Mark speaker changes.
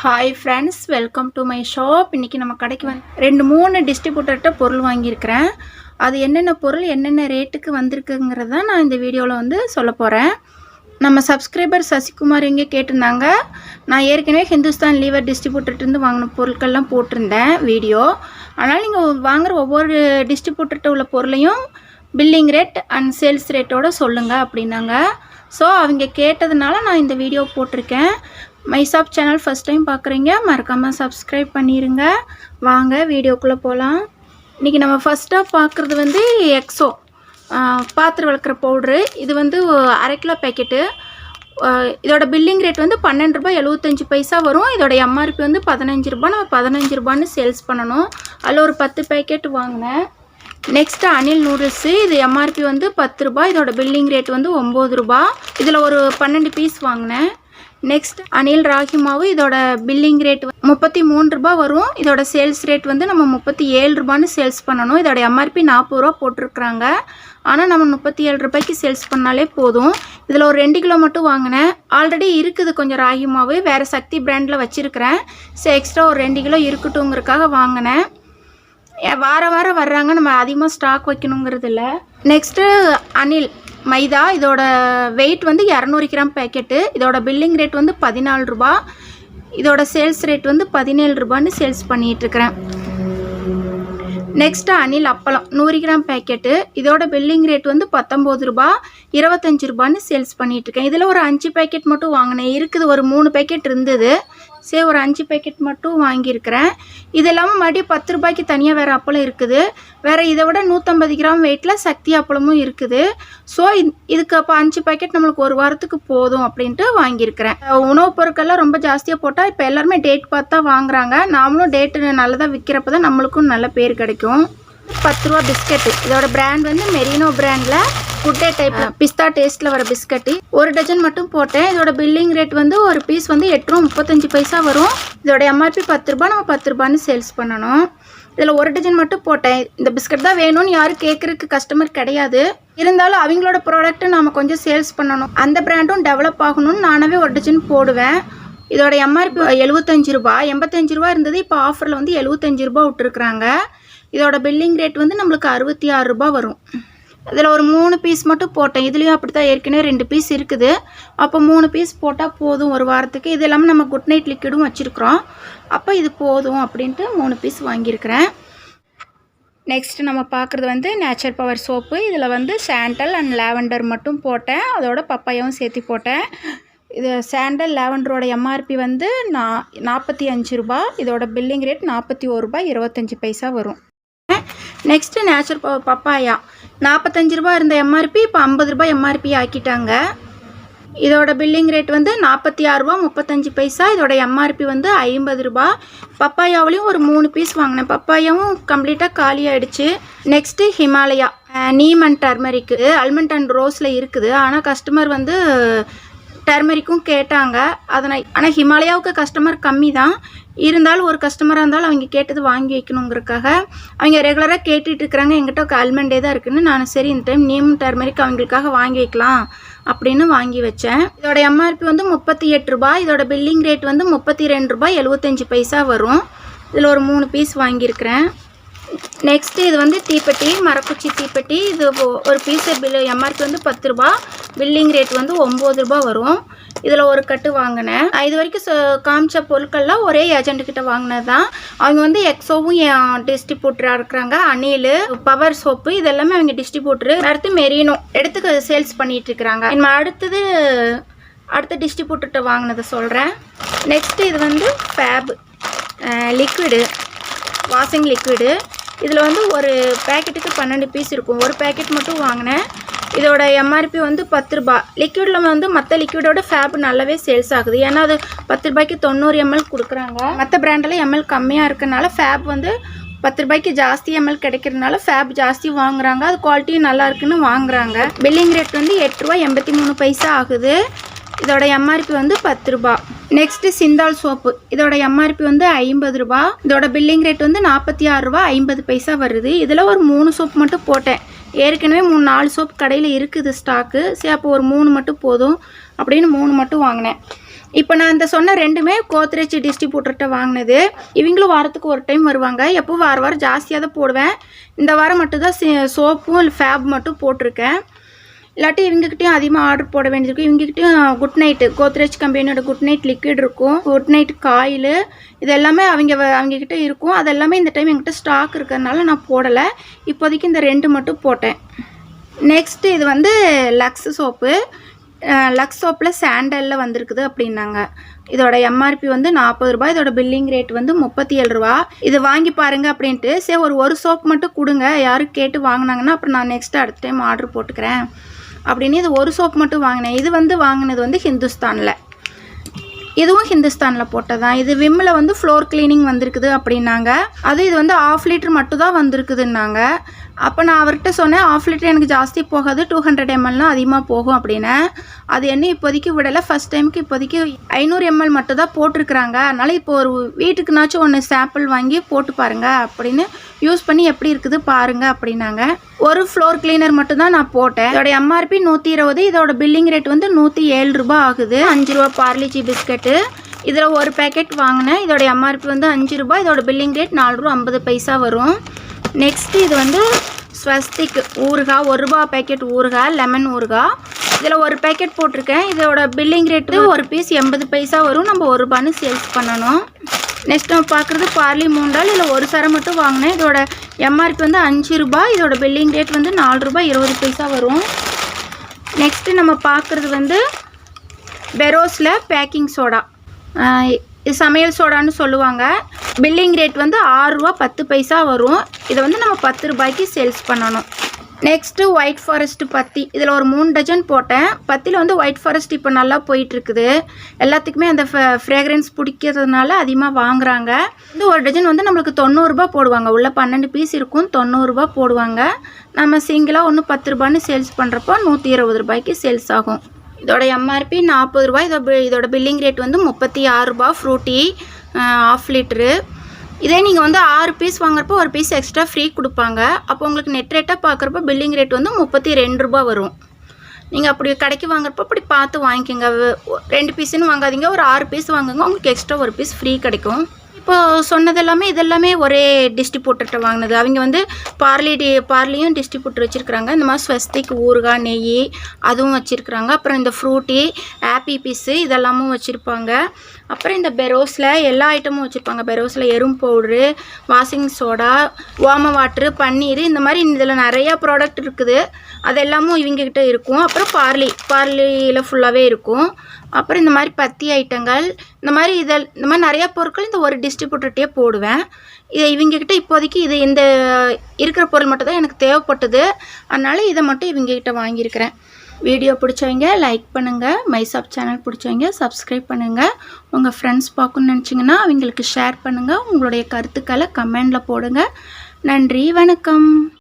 Speaker 1: Hi friends welcome to my shop இன்றைக்கி நம்ம கடைக்கு வந்து ரெண்டு மூணு டிஸ்ட்ரிபியூட்டர்கிட்ட பொருள் வாங்கியிருக்கிறேன். அது என்னென்ன பொருள் என்னென்ன ரேட்டுக்கு வந்திருக்குங்கிறத நான் இந்த வீடியோவில் வந்து சொல்ல போகிறேன் நம்ம சப்ஸ்கிரைபர் சசிகுமார் இங்கே கேட்டிருந்தாங்க. நான் ஏற்கனவே ஹிந்துஸ்தான் லீவர் டிஸ்ட்ரிபியூட்டர்லேருந்து வாங்கின பொருட்கள்லாம் போட்டிருந்தேன் வீடியோ. அதனால் நீங்கள் வாங்குற ஒவ்வொரு டிஸ்ட்ரிபியூட்டர்கிட்ட உள்ள பொருளையும் பில்லிங் ரேட் அண்ட் சேல்ஸ் ரேட்டோட சொல்லுங்கள் அப்படின்னாங்க. ஸோ அவங்க கேட்டதுனால நான் இந்த வீடியோ போட்டிருக்கேன். மைசாப் சேனல் ஃபஸ்ட் டைம் பார்க்குறீங்க மறக்காமல் சப்ஸ்கிரைப் பண்ணிடுங்க வாங்க வீடியோக்குள்ளே போகலாம் இன்றைக்கி நம்ம ஃபஸ்ட்டாக பார்க்குறது வந்து எக்ஸோ பாத்திரம் விளக்குற பவுட்ரு இது வந்து அரை கிலோ பேக்கெட்டு இதோட பில்லிங் ரேட் வந்து பன்னெண்டு ரூபாய் எழுபத்தஞ்சி பைசா வரும். இதோட எம்ஆர்பி வந்து பதினஞ்சு ரூபா நம்ம பதினஞ்சு ரூபான்னு சேல்ஸ் பண்ணணும். அதில் ஒரு பத்து பேக்கெட் வாங்கினேன். நெக்ஸ்ட்டு அனில் நூடுல்ஸு இது எம்ஆர்பி வந்து பத்து ரூபாய். இதோட பில்லிங் ரேட் வந்து ஒம்பது ரூபா இதில் ஒரு பன்னெண்டு பீஸ் வாங்கினேன். நெக்ஸ்ட் அனில் ராகி மாவு இதோட பில்லிங் ரேட் முப்பத்தி மூணு ரூபா வரும். இதோட சேல்ஸ் ரேட் வந்து நம்ம முப்பத்தி ஏழு ரூபான்னு சேல்ஸ் பண்ணணும். இதோட எம்ஆர்பி நாற்பது ரூபா போட்டிருக்கிறாங்க. ஆனால் நம்ம முப்பத்தி ஏழு ரூபாய்க்கு சேல்ஸ் பண்ணாலே போதும். இதில் ஒரு ரெண்டு கிலோ மட்டும் வாங்கினேன். ஆல்ரெடி இருக்குது கொஞ்சம் ராகி மாவு வேறு சக்தி பிராண்டில் வச்சுருக்கிறேன். ஸோ எக்ஸ்ட்ரா ஒரு ரெண்டு கிலோ இருக்கட்டுங்கிறதுக்காக வாங்கினேன். வார வாரம் வர்றாங்க. நம்ம அதிகமாக ஸ்டாக் வைக்கணுங்கிறது இல்லை. நெக்ஸ்ட்டு அனில் மைதா இதோட வெயிட் வந்து இரநூறு கிராம் பேக்கெட்டு இதோட பில்லிங் ரேட் வந்து பதினாலு ரூபா. இதோட சேல்ஸ் ரேட் வந்து பதினேழு ரூபான்னு சேல்ஸ் பண்ணிகிட்ருக்கிறேன் நெக்ஸ்ட்டு அனில் அப்பளம் நூறு கிராம் பேக்கெட்டு இதோட பில்லிங் ரேட் வந்து பத்தொம்போது ரூபா இருபத்தஞ்சி ரூபான்னு சேல்ஸ் பண்ணிகிட்ருக்கேன் இதில் ஒரு அஞ்சு பேக்கெட் மட்டும் வாங்கினேன். இருக்குது ஒரு மூணு பேக்கெட் இருந்தது. சரி ஒரு அஞ்சு பேக்கெட் மட்டும் வாங்கியிருக்கிறேன். இது இல்லாமல் மறுபடியும் பத்து ரூபாய்க்கு தனியாக வேறு அப்பளம் இருக்குது. வேறு இதை விட நூற்றம்பது கிராம் வெயிட்டில் சக்தி அப்பளமும் இருக்குது. ஸோ இதுக்கு அப்போ அஞ்சு பேக்கெட் நம்மளுக்கு ஒரு வாரத்துக்கு போதும் அப்படின்ட்டு வாங்கியிருக்கிறேன். உணவுப் பொருட்கள்லாம் ரொம்ப ஜாஸ்தியாக போட்டால் இப்போ எல்லாருமே டேட் பார்த்து தான் வாங்குறாங்க. நாமளும் டேட்டு நல்லதாக விற்கிறப்ப தான் நம்மளுக்கும் நல்ல பேர் கிடைக்கும். பத்து ரூபா பிஸ்கெட்டு. இதோட பிராண்ட் வந்து மெரினோ பிராண்டில் குட்டே டைப்ல பிஸ்தா டேஸ்ட்டில் வர பிஸ்கட்டு ஒரு டஜன் மட்டும் போட்டேன். இதோட பில்லிங் ரேட் வந்து ஒரு பீஸ் வந்து எட்டு ரூபா முப்பத்தஞ்சு பைசா வரும். இதோட எம்ஆர்பி பத்து ரூபா நம்ம பத்து ரூபான்னு சேல்ஸ் பண்ணணும். இதில் ஒரு டஜன் மட்டும் போட்டேன். இந்த பிஸ்கட் தான் வேணும்னு யாரும் கேட்குறதுக்கு கஸ்டமர் கிடையாது. இருந்தாலும் அவங்களோட ப்ராடக்ட்டை நாம் கொஞ்சம் சேல்ஸ் பண்ணணும். அந்த ப்ராண்டும் டெவலப் ஆகணும்னு நானாவே ஒரு டஜன் போடுவேன். இதோட எம்ஆர்பி எழுபத்தஞ்சு ரூபா எண்பத்தஞ்சு ரூபா இருந்தது. இப்போ ஆஃபரில் வந்து எழுபத்தஞ்சு ரூபா விட்டுருக்குறாங்க. இதோட பில்லிங் ரேட் வந்து நம்மளுக்கு அறுபத்தி ஆறு ரூபா வரும். இதில் ஒரு மூணு பீஸ் மட்டும் போட்டேன். இதுலேயும் அப்படி தான் ஏற்கனவே ரெண்டு பீஸ் இருக்குது. அப்போ மூணு பீஸ் போட்டால் போதும் ஒரு வாரத்துக்கு. இது இல்லாமல் நம்ம குட் நைட் லிக்விடும் வச்சுருக்குறோம். அப்போ இது போதும் அப்படின்ட்டு மூணு பீஸ் வாங்கியிருக்கிறேன். நெக்ஸ்ட் நம்ம பார்க்குறது வந்து நேச்சர் பவர் சோப்பு இதில் வந்து சாண்டல் அண்ட் லாவெண்டர் மட்டும் போட்டேன். அதோட பப்பாயாவும் சேர்த்து போட்டேன். இது சாண்டல் லாவெண்டரோட எம்ஆர்பி வந்து நா நாற்பத்தி அஞ்சு ரூபா இதோட பில்லிங் ரேட் நாற்பத்தி ஒரு ரூபாய் இருபத்தஞ்சி பைசா வரும். Next nature power papaya. நாற்பத்தஞ்சு ரூபா இருந்த எம்ஆர்பி இப்போ ஐம்பது ரூபாய் எம்ஆர்பி ஆக்கிட்டாங்க. இதோட பில்லிங் ரேட் வந்து நாற்பத்தி ஆறு ரூபா முப்பத்தஞ்சு பைசா இதோட எம்ஆர்பி வந்து ஐம்பது ரூபா பப்பாயாவிலையும் ஒரு மூணு பீஸ் வாங்கினேன். பப்பாயாவும் கம்ப்ளீட்டாக காலி ஆயிடுச்சு. Next Himalaya neem and turmeric almond and ரோஸில் இருக்குது. ஆனால் கஸ்டமர் வந்து டர்மரிக்கும் கேட்டாங்க. அதனை ஆனால் ஹிமாலயாவுக்கு கஸ்டமர் கம்மி தான் இருந்தாலும் ஒரு கஸ்டமராக இருந்தாலும் அவங்க கேட்டது வாங்கி வைக்கணுங்கிறக்காக அவங்க ரெகுலராக கேட்டுட்டு இருக்கிறாங்க. எங்கிட்ட அல்மண்டே தான் இருக்குன்னு நான் சரி இந்த டைம் நீமும் டர்மரிக் அவங்களுக்காக வாங்கி வைக்கலாம் அப்படின்னு வாங்கி வச்சேன். இதோட எம்ஆர்பி வந்து முப்பத்தி எட்டு ரூபாய். இதோட பில்லிங் ரேட் வந்து முப்பத்தி ரெண்டு ரூபாய். எழுபத்தஞ்சி பைசா வரும். இதில் ஒரு மூணு பீஸ் வாங்கியிருக்கிறேன். நெக்ஸ்ட்டு இது வந்து தீப்பெட்டி மரக்குச்சி தீப்பெட்டி. இது ஒரு பீஸு பில் எம்ஆர்பி வந்து பத்து ரூபா பில்லிங் ரேட் வந்து ஒம்பது ரூபா வரும். இதில் ஒரு கட்டு வாங்கினேன். இது வரைக்கும் காமிச்ச பொருட்கள்லாம் ஒரே ஏஜென்ட்டுக்கிட்ட வாங்கினது தான் அவங்க வந்து எக்ஸோவும் டிஸ்ட்ரிபியூட்டராக இருக்கிறாங்க அணில் பவர் சோப்பு இதெல்லாமே அவங்க டிஸ்ட்ரிபியூட்ரு அடுத்து மெரினோ எடுத்து சேல்ஸ் பண்ணிட்டு இருக்கிறாங்க. நம்ம அடுத்தது அடுத்த டிஸ்ட்ரிபியூட்டர்கிட்ட வாங்கினதை சொல்கிறேன் நெக்ஸ்ட்டு இது வந்து ஃபேப் லிக்விடு வாஷிங் லிக்விடு இதில் வந்து ஒரு பேக்கெட்டுக்கு பன்னெண்டு பீஸ் இருக்கும். ஒரு பேக்கெட் மட்டும் வாங்கினேன். இதோட எம்ஆர்பி வந்து பத்து ரூபா. லிக்விடில் வந்து மற்ற லிக்விடோட ஃபேப் நல்லாவே சேல்ஸ் ஆகுது. ஏன்னா அது பத்து ரூபாய்க்கு தொண்ணூறு எம்எல் கொடுக்குறாங்க. மற்ற பிராண்டில் எம்எல் கம்மியாக இருக்கனால ஃபேப் வந்து பத்து ரூபாய்க்கு ஜாஸ்தி எம்எல் கிடைக்கிறதுனால ஃபேப் ஜாஸ்தி வாங்குறாங்க. அது குவாலிட்டியும் நல்லா இருக்குன்னு வாங்குறாங்க. பில்லிங் ரேட் வந்து எட்டு ரூபா எண்பத்தி மூணு பைசா ஆகுது. இதோட எம்ஆர்பி வந்து பத்து ரூபா. நெக்ஸ்ட் சிந்தால் சோப்பு இதோட எம்ஆர்பி வந்து ஐம்பது ரூபா. இதோட பில்லிங் ரேட் வந்து நாற்பத்தி ஆறு ரூபா ஐம்பது பைசா வருது. இதில் ஒரு மூணு சோப் மட்டும் போட்டேன். ஏற்கனவே மூணு நாலு சோப் கடையில் இருக்குது ஸ்டாக்கு சரி அப்போ ஒரு மூணு மட்டும் போதும் அப்படின்னு மூணு மட்டும் வாங்கினேன். இப்போ நான் இந்த சொன்ன ரெண்டுமே கோத்ரேஜ் டிஸ்ட்ரிபியூட்டர்கிட்ட வாங்கினது. இவங்களும் வாரத்துக்கு ஒரு டைம் வருவாங்க. எப்போ வார வாரம் ஜாஸ்தியாக தான் போடுவேன். இந்த வாரம் மட்டும்தான் சோப்பும் இல்லை ஃபேப் மட்டும் போட்டிருக்கேன். இல்லாட்டி இவங்ககிட்டயும் அதிகமாக ஆர்டர் போட வேண்டியிருக்கும் இவங்ககிட்டயும் குட் நைட்டு கோத்ரேஜ் கம்பெனியோட குட் நைட் லிக்விட் இருக்கும். குட் நைட் காயில் இது எல்லாமே அவங்க வ- அவங்கக்கிட்ட இருக்கும். அது எல்லாமே இந்த டைம் என்கிட்ட ஸ்டாக் இருக்கிறதுனால நான் போடலை. இப்போதைக்கு இந்த ரெண்டு மட்டும் போட்டேன். நெக்ஸ்ட்டு இது வந்து லக்ஸ் சோப்பு லக்ஸ் சோப்பில் சாண்டலில் வந்திருக்குது அப்படின்னாங்க. இதோட எம்ஆர்பி வந்து நாற்பது ரூபாய். இதோட பில்லிங் ரேட் வந்து முப்பத்தி ஏழு ரூபா. இது வாங்கி பாருங்க அப்படின்ட்டு சரி ஒரு ஒரு சோப் மட்டும் கொடுங்க. யாரும் கேட்டு வாங்கினாங்கன்னா அப்புறம் நான் நெக்ஸ்ட் அடுத்த டைம் ஆர்டர் போட்டுக்கிறேன். அப்படின்னு இது ஒரு சோப் மட்டும் வாங்கினேன். இது வந்து வாங்கினது வந்து ஹிந்துஸ்தானில். இதுவும் ஹிந்துஸ்தானில் போட்டதான் இது விம்மில் வந்து ஃப்ளோர் க்ளீனிங் வந்திருக்குது அப்படின்னாங்க. அது இது வந்து ஆஃப் லிட்டர் மட்டும் தான் வந்திருக்குதுன்னாங்க. அப்போ நான் அவர்கிட்ட சொன்னேன் ஆஃப் லிட்டர் எனக்கு ஜாஸ்தி போகாது டூ ஹண்ட்ரட் எம்எல்லாம் அதிகமாக போகும் அப்படின்னு. அது என்ன இப்போதைக்கு விடலை. ஃபஸ்ட் டைமுக்கு இப்போதைக்கு ஐநூறு எம்எல் மட்டும் தான் போட்டிருக்கிறாங்க. அதனால் இப்போ ஒரு வீட்டுக்குனாச்சும் ஒன்று சாம்பிள் வாங்கி போட்டு பாருங்கள் அப்படின்னு யூஸ் பண்ணி எப்படி இருக்குது பாருங்கள் அப்படின்னாங்க. ஒரு ஃப்ளோர் கிளீனர் மட்டும் தான் நான் போட்டேன். இதோட எம்ஆர்பி நூற்றி இருபது இதோட பில்லிங் ரேட் வந்து நூற்றி ஏழு ரூபாய் ஆகுது. அஞ்சு ரூபா பார்லிஜி பிஸ்கட்டு இதில் ஒரு பேக்கெட் வாங்கினேன். இதோட எம்ஆர்பி வந்து அஞ்சு ரூபாய் இதோட பில்லிங் ரேட் நாலு ரூபா ஐம்பது பைசா வரும். நெக்ஸ்ட்டு இது வந்து ஸ்வஸ்திக் ஊறுகாய் ஒரு ரூபா பேக்கெட் ஊறுகாய் லெமன் ஊறுகாய். இதில் ஒரு பேக்கெட் போட்டிருக்கேன். இதோட பில்லிங் ரேட்டு ஒரு பீஸ் எண்பது பைசா வரும். நம்ம ஒரு ரூபான்னு சேல்ஸ் பண்ணணும். நெக்ஸ்ட் நம்ம பார்க்குறது பார்லி மூண்டால் இதில் ஒரு சரம் மட்டும் வாங்கினேன். இதோட எம்ஆர்பி வந்து அஞ்சு ரூபாய். இதோட பில்லிங் ரேட் வந்து நாலு ரூபாய் இருபது பைசா வரும். நெக்ஸ்ட்டு நம்ம பார்க்குறது வந்து பெரோஸில் பேக்கிங் சோடா இது சமையல் சோடான்னு சொல்லுவாங்க. பில்லிங் ரேட் வந்து ஆறு ரூபா பத்து பைசா வரும். இதை வந்து நம்ம பத்து ரூபாய்க்கு சேல்ஸ் பண்ணணும். நெக்ஸ்ட்டு ஒயிட் ஃபாரஸ்ட்டு பத்தி. இதில் ஒரு மூணு டஜன் போட்டேன். பத்தியில் வந்து ஒயிட் ஃபாரஸ்ட் இப்போ நல்லா போயிட்டுருக்குது. எல்லாத்துக்குமே அந்த ஃப்ரேக்ரன்ஸ் பிடிக்கிறதுனால அதிகமாக வாங்குறாங்க. இந்த ஒரு டஜன் வந்து நம்மளுக்கு தொண்ணூறுரூபா போடுவாங்க. உள்ளே பன்னெண்டு பீஸ் இருக்கும் தொண்ணூறுரூபா போடுவாங்க. நம்ம சிங்கிளாக ஒன்று பத்து ரூபான்னு சேல்ஸ் பண்ணுறப்போ நூற்றி இருபது ரூபாய்க்கு சேல்ஸ் ஆகும். இதோட எம்ஆர்பி நாற்பது ரூபாய். இதோட இதோட பில்லிங் ரேட் வந்து முப்பத்தி ஆறு ஃப்ரூட்டி ஆஃப் லிட்ரு இதே நீங்கள் வந்து ஆறு பீஸ் வாங்குறப்போ ஒரு பீஸ் எக்ஸ்ட்ரா ஃப்ரீ கொடுப்பாங்க. அப்போ உங்களுக்கு நெட் ரேட்டாக பார்க்குறப்ப பில்லிங் ரேட் வந்து முப்பத்தி ரெண்டு ரூபா வரும். நீங்கள் அப்படி கடைக்கு வாங்குறப்போ அப்படி பார்த்து வாங்கிக்கோங்க. ரெண்டு பீஸுன்னு வாங்காதீங்க. ஒரு ஆறு பீஸ் வாங்குங்க. உங்களுக்கு எக்ஸ்ட்ரா ஒரு பீஸ் ஃப்ரீ கிடைக்கும். இப்போது சொன்னது எல்லாமே இதெல்லாமே ஒரே டிஸ்ட்ரிபியூட்டர்கிட்ட வாங்கினது. அவங்க வந்து பார்லி டி பார்லியும் டிஸ்ட்ரிபியூட்டர் வச்சுருக்குறாங்க. இந்த மாதிரி ஸ்வஸ்திக் ஊறுகாய் நெய் அதுவும் வச்சுருக்குறாங்க. அப்புறம் இந்த ஃப்ரூட்டி ஆப்பி பீஸு இதெல்லாமும் வச்சுருப்பாங்க. அப்புறம் இந்த பெரோஸில் எல்லா ஐட்டமும் வச்சுருப்பாங்க. பெரோஸில் எறும் பவுட்ரு வாஷிங் சோடா ஓம வாட்ரு பன்னீர் இந்த மாதிரி இதில் நிறையா ப்ராடக்ட் இருக்குது. அது எல்லாமும் இவங்ககிட்ட இருக்கும். அப்புறம் பார்லி பார்லியில் ஃபுல்லாகவே இருக்கும். அப்புறம் இந்த மாதிரி பத்தி ஐட்டங்கள் இந்த மாதிரி இதில் இந்த மாதிரி நிறையா பொருட்கள் இந்த ஒரு டிஸ்ட்ரிபியூட்டர்கிட்டே போடுவேன். இதை இவங்கக்கிட்ட இப்போதைக்கு இது இந்த இருக்கிற பொருள் மட்டும் தான் எனக்கு தேவைப்பட்டது. அதனால இதை மட்டும் இவங்கக்கிட்ட வாங்கியிருக்கிறேன். வீடியோ பிடிச்சவங்க லைக் பண்ணுங்கள் மைசாப் சேனல் பிடிச்சவங்க சப்ஸ்கிரைப் பண்ணுங்கள் உங்கள் ஃப்ரெண்ட்ஸ் பார்க்கணுன்னு நினச்சிங்கன்னா அவங்களுக்கு ஷேர் பண்ணுங்கள் உங்களுடைய கருத்துக்களை கமெண்டில் போடுங்க. நன்றி வணக்கம்.